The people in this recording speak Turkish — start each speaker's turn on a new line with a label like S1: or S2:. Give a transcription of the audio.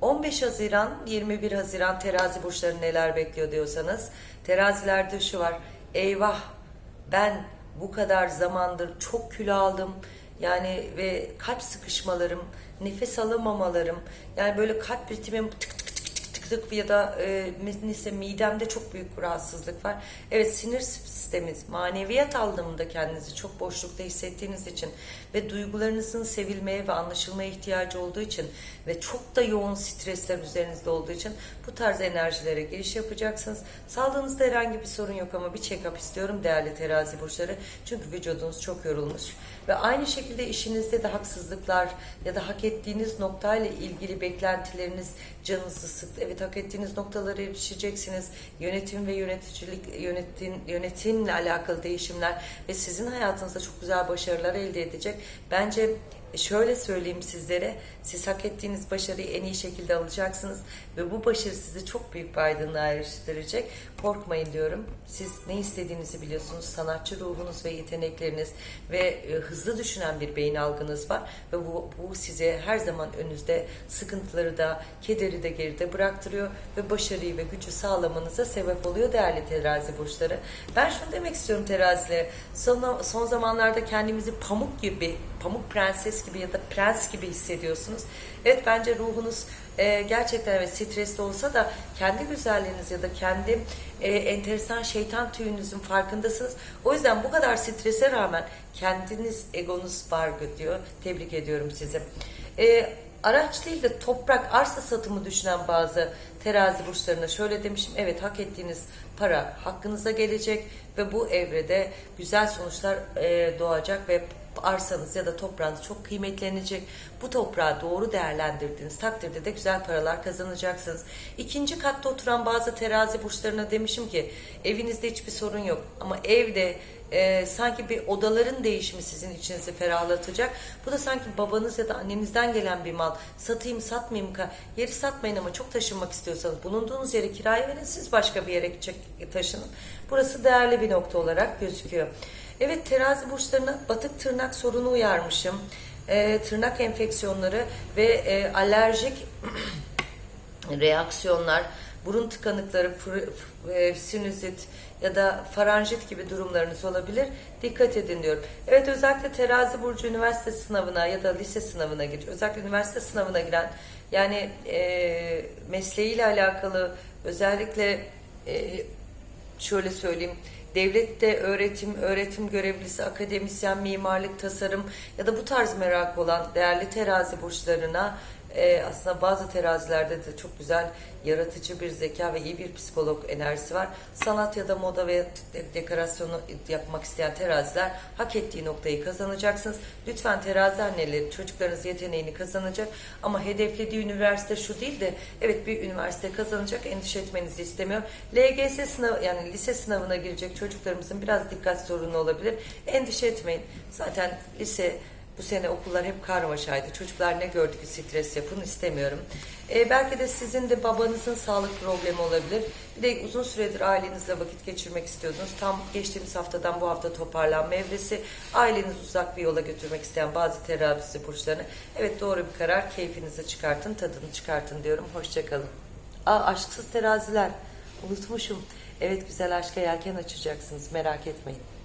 S1: 15 Haziran 21 Haziran terazi burçları neler bekliyor diyorsanız terazilerde şu var eyvah ben bu kadar zamandır çok kilo aldım yani ve kalp sıkışmalarım nefes alamamalarım yani böyle kalp ritmim tık tık tık tık tık tık ya da e, neyse midemde çok büyük rahatsızlık var. Evet sinir sisteminiz, maneviyat anlamında kendinizi çok boşlukta hissettiğiniz için ve duygularınızın sevilmeye ve anlaşılmaya ihtiyacı olduğu için ve çok da yoğun stresler üzerinizde olduğu için bu tarz enerjilere giriş yapacaksınız. Sağlığınızda herhangi bir sorun yok ama bir check-up istiyorum değerli terazi burçları. Çünkü vücudunuz çok yorulmuş. Ve aynı şekilde işinizde de haksızlıklar ya da hak ettiğiniz noktayla ilgili beklentileriniz canınızı sıktı. Evet hak ettiğiniz noktalara erişeceksiniz. Yönetim ve yöneticilik yönetim, yönetimle alakalı değişimler ve sizin hayatınızda çok güzel başarılar elde edecek. Bence şöyle söyleyeyim sizlere, siz hak ettiğiniz başarıyı en iyi şekilde alacaksınız ve bu başarı sizi çok büyük bir aydınlığa eriştirecek. Korkmayın diyorum. Siz ne istediğinizi biliyorsunuz. Sanatçı ruhunuz ve yetenekleriniz ve e, hızlı düşünen bir beyin algınız var ve bu, bu size her zaman önünüzde sıkıntıları da, kederi de geride bıraktırıyor ve başarıyı ve gücü sağlamanıza sebep oluyor değerli terazi burçları. Ben şunu demek istiyorum terazilere. Son, son zamanlarda kendimizi pamuk gibi, pamuk prenses gibi ya da prens gibi hissediyorsunuz. Evet bence ruhunuz e, gerçekten evet stresli olsa da kendi güzelliğiniz ya da kendi e, enteresan şeytan tüyünüzün farkındasınız. O yüzden bu kadar strese rağmen kendiniz egonuz var diyor. Tebrik ediyorum sizi. E, araç değil de toprak, arsa satımı düşünen bazı terazi burçlarına şöyle demişim. Evet hak ettiğiniz para hakkınıza gelecek ve bu evrede güzel sonuçlar e, doğacak ve arsanız ya da toprağınız çok kıymetlenecek. Bu toprağı doğru değerlendirdiğiniz takdirde de güzel paralar kazanacaksınız. İkinci katta oturan bazı terazi burçlarına demişim ki evinizde hiçbir sorun yok ama evde e, sanki bir odaların değişimi sizin içinizi ferahlatacak. Bu da sanki babanız ya da annenizden gelen bir mal. Satayım satmayayım. Yeri satmayın ama çok taşınmak istiyorsanız bulunduğunuz yeri kiraya verin siz başka bir yere taşının. Burası değerli bir nokta olarak gözüküyor. Evet terazi burçlarına batık tırnak sorunu uyarmışım. E, tırnak enfeksiyonları ve e, alerjik reaksiyonlar, burun tıkanıkları, e, sinüzit ya da faranjit gibi durumlarınız olabilir. Dikkat edin diyorum. Evet özellikle terazi burcu üniversite sınavına ya da lise sınavına giriyor. Özellikle üniversite sınavına giren yani e, mesleğiyle alakalı özellikle e, şöyle söyleyeyim devlette öğretim, öğretim görevlisi, akademisyen, mimarlık, tasarım ya da bu tarz merak olan değerli terazi burçlarına e, aslında bazı terazilerde de çok güzel yaratıcı bir zeka ve iyi bir psikolog enerjisi var. Sanat ya da moda ve de- dekorasyonu yapmak isteyen teraziler hak ettiği noktayı kazanacaksınız. Lütfen terazi anneleri çocuklarınız yeteneğini kazanacak ama hedeflediği üniversite şu değil de evet bir üniversite kazanacak endişe etmenizi istemiyor. LGS sınavı yani lise sınavına girecek çocuklarımızın biraz dikkat sorunu olabilir. Endişe etmeyin. Zaten lise bu sene okullar hep karmaşaydı. Çocuklar ne gördü ki stres yapın istemiyorum. Ee, belki de sizin de babanızın sağlık problemi olabilir. Bir de uzun süredir ailenizle vakit geçirmek istiyordunuz. Tam geçtiğimiz haftadan bu hafta toparlanma evresi. Ailenizi uzak bir yola götürmek isteyen bazı terazi burçlarını. Evet doğru bir karar. Keyfinizi çıkartın, tadını çıkartın diyorum. Hoşçakalın. Aa aşksız teraziler. Unutmuşum. Evet güzel aşka yelken açacaksınız. Merak etmeyin.